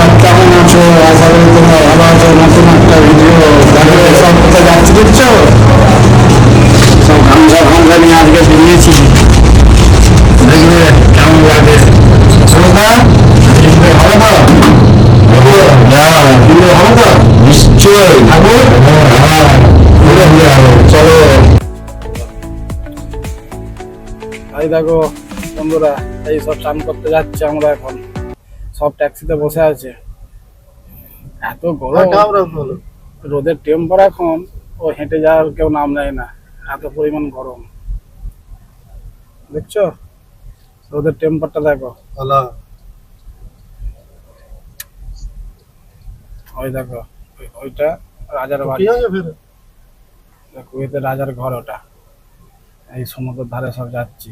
বন্ধুরা তোমরা কেমন আছো আশা করি তোমরা ভালো আছো নতুন একটা ভিডিও দেখো সব কোথায় যাচ্ছি দেখছ সব গামছা ফামছা নিয়ে আজকে বেরিয়েছি দেখবে কেমন লাগে সুরদা হবে তো হবে তো নিশ্চয়ই ঠাকুর হ্যাঁ ঘুরে ঘুরে হবে চলো এই দেখো বন্ধুরা এই সব চান করতে যাচ্ছে আমরা এখন সব ট্যাক্সিতে বসে আছে। এত গরম। রোদের টেম্পার এখন ও হেঁটে যাওয়ার কেউ নাম নেয় না। এত পরিমাণ গরম। দেখছ? রোদের টেম্পারটা দেখো। ওই দেখো ওইটা রাজার বাড়ি। কুয়েতে রাজার ঘর ওটা। এই সমুদ্রের ধারে সব যাচ্ছি।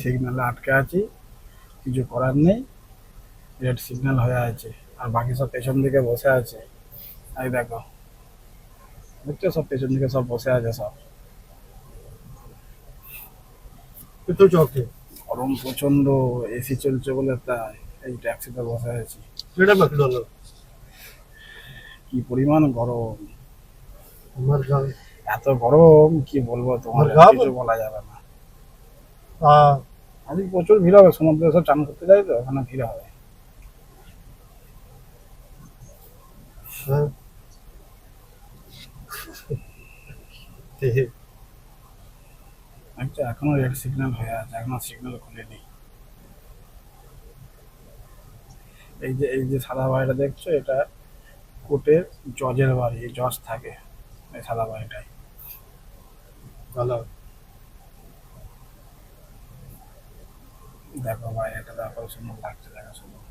সিগন্যালে আটকে আছি কিছু করার নেই রেড সিগন্যাল হয়ে আছে আর বাকি সব পেছন দিকে বসে আছে। এই দেখো দেখছ সব পেছন দিকে সব বসে আছে সব? গরম প্রচণ্ড এসি চলছে বলে তাই এই ট্যাক্সিতে বসে আছি। কি পরিমাণ গরম? এত গরম কি বলব তোমার কিছু বলা যাবে না। আজকে প্রচুর ভিড় হবে, সমুদ্রে সব চান করতে যাই তো, ওখানে ভিড় হবে। আচ্ছা এখনও রেড সিগন্যাল হয়ে আছে, এখনও সিগন্যাল খুলেনি এই যে এই যে সাদা বাড়িটা দেখছ, এটা কোর্টের জজের বাড়ি জজ থাকে, এই সাদা বাড়িটাই। দেখো বাইরেটা দেখো সুন্দর লাগছে দেখো সুন্দর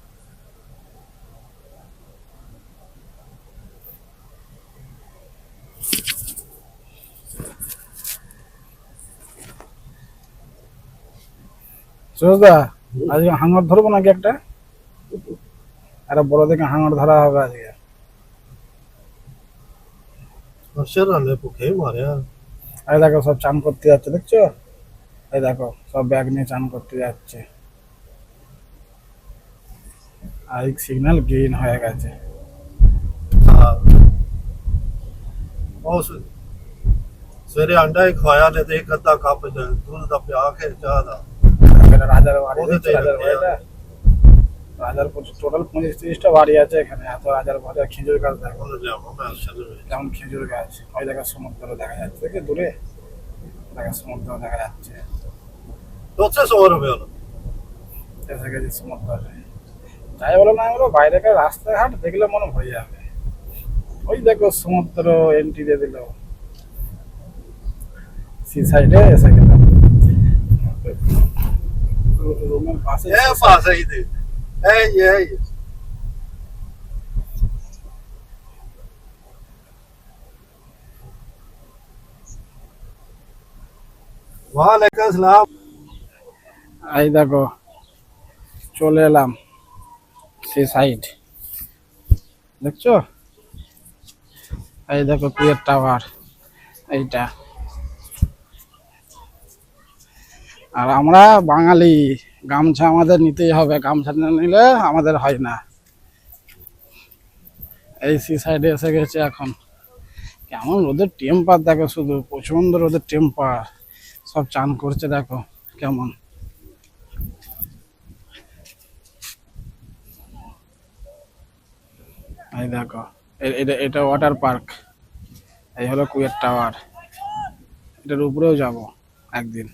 সুরজদা আজকে হাঙর ধরবো নাকি একটা? একটা বড় দেখে হাঙর ধরা হবে আজকে। দেখো সব চান করতে যাচ্ছে দেখছ? এই দেখো সব ব্যাগ নিয়ে চান করতে যাচ্ছে। আর সিগন্যাল গ্রিন হয়ে গেছে ਸਵੇਰੇ ਅੰਡਾ ਹੀ ਖਵਾਇਆ ਨੇ ਤੇ ਇੱਕ ਅੱਧਾ ਕੱਪ ਚ ਦੁੱਧ ਦਾ ਪਿਆ ਕੇ ਚਾਹ ਦਾ এটা রাজার বাড়ি ওদের দেখছো রাজার তো বাড়িটা রাজার টোটাল পঁচিশ তিরিশটা বাড়ি আছে এখানে এত রাজার বাড়ি আর খেজুর গাছ দেখো ਉਹਨੂੰ ਲਿਆਵਾਂ ਮੈਂ ਅਰਸ਼ਦ ਵਿੱਚ যেমন খেজুর গাছ ওই দেখা সমুদ্র দেখা যাচ্ছে দেখে দূরে দেখা সমুদ্র দেখা যাচ্ছে ਉੱਥੇ 100 ਰੁਪਏ ਵਾਲਾ এসে গেছে সমুদ্রে তাই বলো না বলো বাইরেকার রাস্তাঘাট দেখলে মনে ভয় যাবে ওই দেখো সমুদ্র এন্ট্রি দিয়ে দিল। সি সাইডে এসে গেলাম পাশে। এই এই ওয়ালাইকুম আসসালাম। দেখো চলে এলাম। সাইড দেখছ? এই দেখো কুয়ের টাওয়ার, এইটা। আর আমরা বাঙালি, গামছা আমাদের নিতেই হবে। গামছা না নিলে আমাদের হয় না। এই সি সাইডে এসে গেছে এখন। কেমন রোদের টেম্পার দেখো শুধু প্রচণ্ড রোদের টেম্পার সব চান করছে দেখো, কেমন। এই দেখো এটা এটা ওয়াটার পার্ক এই হলো কুয়ের টাওয়ার। এটার উপরেও যাব একদিন।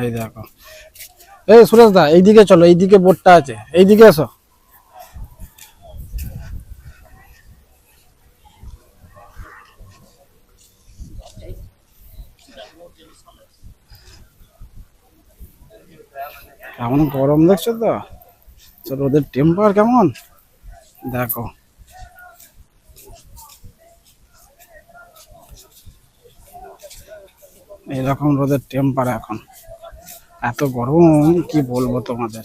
এই দেখো। এই সুরেশ দা, এইদিকে চলো, এইদিকে বোটটা আছে। এইদিকে এসো। কেমন গরম দেখছ তো? তো রোদের টেম্পার কেমন? দেখো। এইরকম রোদের টেম্পার এখন। এত গরম, কি বলব তোমাদের?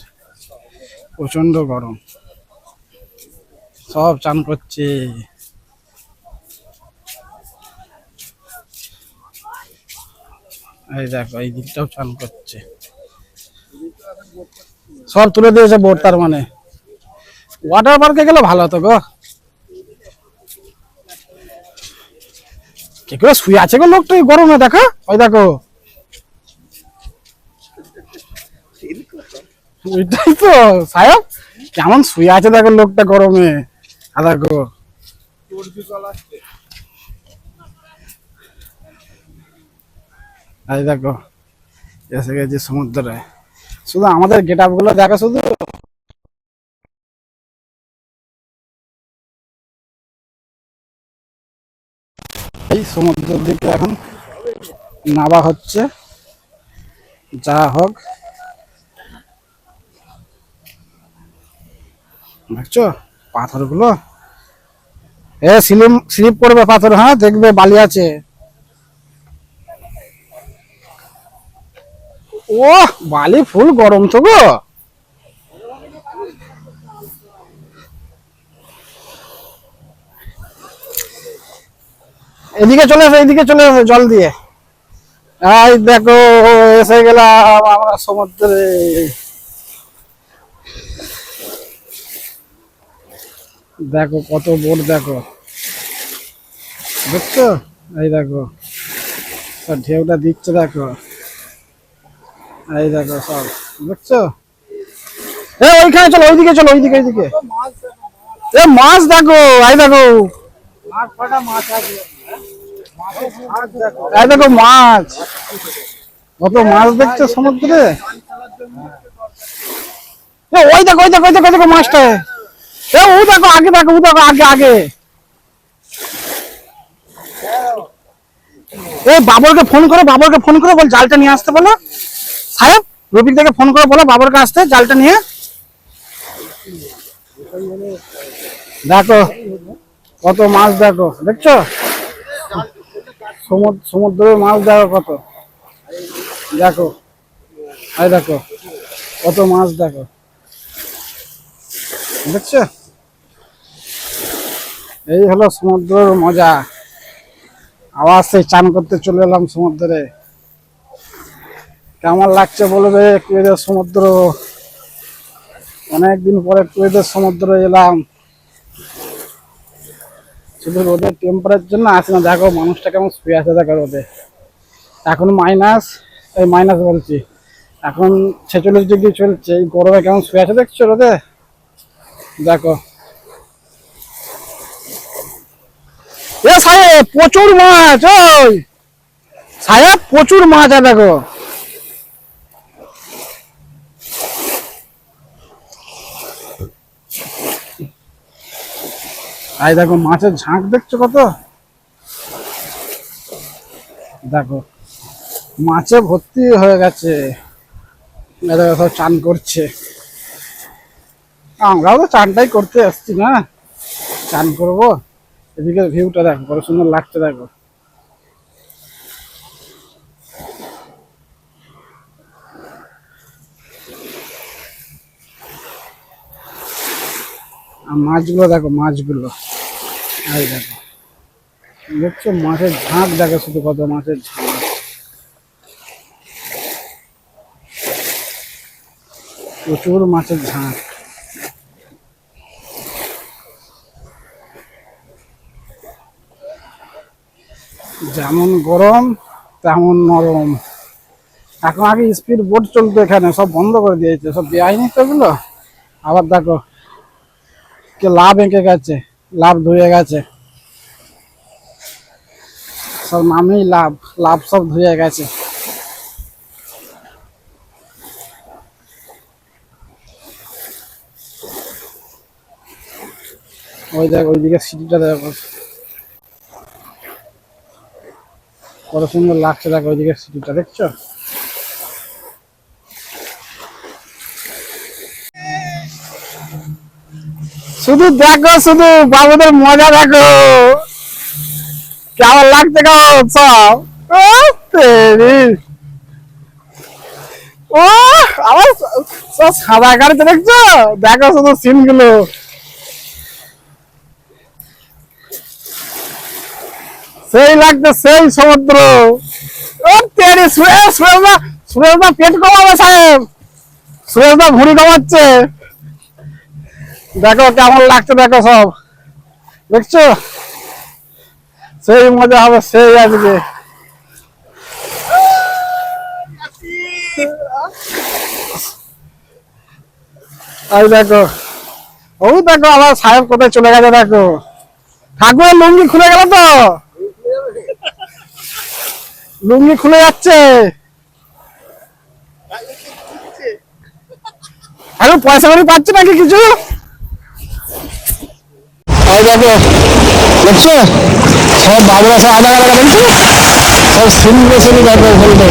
প্রচণ্ড গরম। সব চান করছে। এই দেখো, এই দিকটাও চান করছে। সব তুলে দিয়েছে বোর্ড তার মানে। ওয়াটার পার্কে গেলে ভালো হতো গো। কে করে শুয়ে আছে গো লোকটা গরমে দেখো, ওই দেখো। ওইটাই তো সাহেব কেমন শুয়ে আছে দেখো লোকটা গরমে দেখো। দেখো, এসে গেছে সমুদ্রে। শুধু আমাদের গেট আপগুলো দেখো শুধু। এই সমুদ্রের দিকে এখন নাবা হচ্ছে। যা হোক। দেখছ? পাথরগুলো? এ, স্লিম, স্লিপ করবে পাথর হ্যাঁ? দেখবে বালি আছে। ও বালি ফুল গরম তো গো। এদিকে চলে এসো এদিকে চলে এসো জল দিয়ে। এই দেখো, এসে গেলাম আমরা সমুদ্রে। দেখো কত বোট, দেখো। দেখছ? এই দেখো। ঢেউটা দিচ্ছে, দেখো। এই দেখো সব দেখছ? এ ওইখানে চলো ওইদিকে চলো ওইদিকে ওইদিকে। এ মাছ দেখো এই দেখো। এই দেখো মাছ। কত মাছ দেখছ সমুদ্রে? ওই দেখো ওই দেখো ওই দেখো দেখো মাছটা। এ ও দেখো আগে দেখো ও দেখো আগে আগে। এ বাবরকে ফোন করো বাবরকে ফোন করো বল জালটা নিয়ে আসতে বলো। সাহেব রবিক থেকে ফোন করে বলো বাবরকে আসতে জালটা নিয়ে। দেখো, কত মাছ দেখো, দেখছ? সমুদ্র, সমুদ্রের মাছ দেখো কত। দেখো, এই দেখো, কত মাছ দেখো। দেখছ? এই হলো সমুদ্রের মজা। আবার সেই চান করতে চলে এলাম সমুদ্রে। কেমন লাগছে বলবে কুয়েতের সমুদ্র, অনেকদিন পরে কুয়েতের সমুদ্র এলাম। শুধু রোদের টেম্পারের জন্য আসে না, দেখো মানুষটা কেমন শুয়ে আছে দেখো রোদে। এখন মাইনাস এই মাইনাস বলছি। এখন ছেচল্লিশ ডিগ্রি চলছে, এই গরমে কেমন শুয়ে আছে দেখছ রোদে? দেখো। এ সাহেব, প্রচুর মাছ, ওই। সাহেব, প্রচুর মাছ আছে দেখো। এই দেখো মাছের ঝাঁক দেখছ কত? দেখো, মাছে ভর্তি হয়ে গেছে। সব চান করছে। আমরাও তো চানটাই করতে আসছি না? চান করব? এদিকে ভিউটা দেখো, কত সুন্দর লাগছে দেখো। মাছগুলো দেখো, মাছগুলো। দেখো দেখছ, মাছের ঝাঁক দেখো শুধু কত মাছের ঝাঁক। প্রচুর মাছের ঝাঁক। যেমন গরম, তেমন নরম। এখন আগে স্পিড বোট চলতো এখানে, সব বন্ধ করে দিয়েছে, সব বেআইনি তো আবার দেখো, কে লাভ এঁকে গেছে। লাভ ধুয়ে গেছে। সব নামেই লাভ লাভ সব ধুয়ে গেছে। ওই দেখ, ওইদিকে সিটিটা দেখো। কত সুন্দর লাগছে দেখো, ওইদিকে সিটিটা দেখছ? শুধু দেখো, শুধু বাবুদের মজা দেখো। কেমন লাগছে কেমন সব? ও সাদা গাড়িতে দেখছ? দেখো শুধু সিনগুলো সেই লাগছে, সেই সমুদ্র। ও তেরি সুরেশ সুরেশ দা পেট কমাবে, সাহেব। সুরেশ দা ভুড়ি কমাচ্ছে। দেখো কেমন লাগছে, দেখো সব। দেখছ? সেই মজা হবে, সেই আজকে দেখো, ও দেখো, আমার সাহেব কোথায় চলে গেছে, দেখো। ঠাকুরের লুঙ্গি খুলে গেল তো? লুঙ্গি খুলে যাচ্ছে। আরে পয়সা করি পাচ্ছে নাকি কিছু? দেখো দেখছ? সব বাবুরা সব আধা দেখছ? সব সিনগুলো সিনি দেখো বলবে।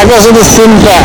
দেখো শুধু সিনটা